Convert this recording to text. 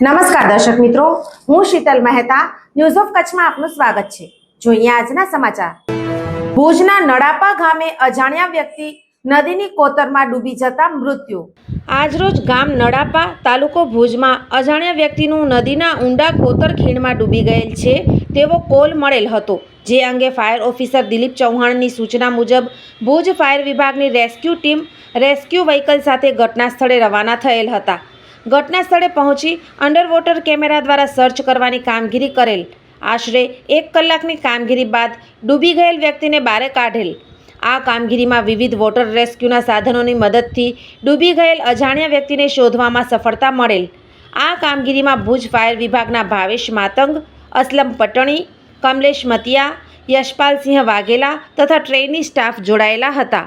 નમસ્કાર દર્શક મિત્રો, હું શીતલ મહેતા ન્યૂઝ ઓફ કચ્છમાં આપનું સ્વાગત છે. જોઈએ આજના સમાચાર. ભુજના નડાપા ગામે અજાણ્યા વ્યક્તિ નદીની કોતરમાં ડૂબી જતા મૃત્યુ. આજરોજ ગામ નડાપા તાલુકો ભુજમાં અજાણ્યા વ્યક્તિનું નદીના ઊંડા કોતર ખીણમાં ડૂબી ગયેલ છે, તેવો કોલ મળેલ હતો. જે અંગે ફાયર ઓફિસર દિલીપ ચૌહાણની સૂચના મુજબ, ભુજ ફાયર વિભાગની રેસ્ક્યુ ટીમ રેસ્ક્યુ વ્હીકલ સાથે ઘટના સ્થળે રવાના થયેલ હતા. ઘટના સ્થળે પહોંચી અંડરવોટર કેમેરા દ્વારા સર્ચ કરવાની કામગીરી કરેલ. આશરે એક કલાકની કામગીરી બાદ ડૂબી ગયેલ વ્યક્તિને બારે કાઢેલ. આ કામગીરીમાં વિવિધ વોટર રેસ્ક્યુના સાધનોની મદદથી ડૂબી ગયેલ અજાણ્યા વ્યક્તિને શોધવામાં સફળતા મળેલ. આ કામગીરીમાં ભુજ ફાયર વિભાગના ભાવેશ માતંગ, અસલમ પટણી, કમલેશ મતિયા, યશપાલસિંહ વાઘેલા તથા ટ્રેની સ્ટાફ જોડાયેલા હતા.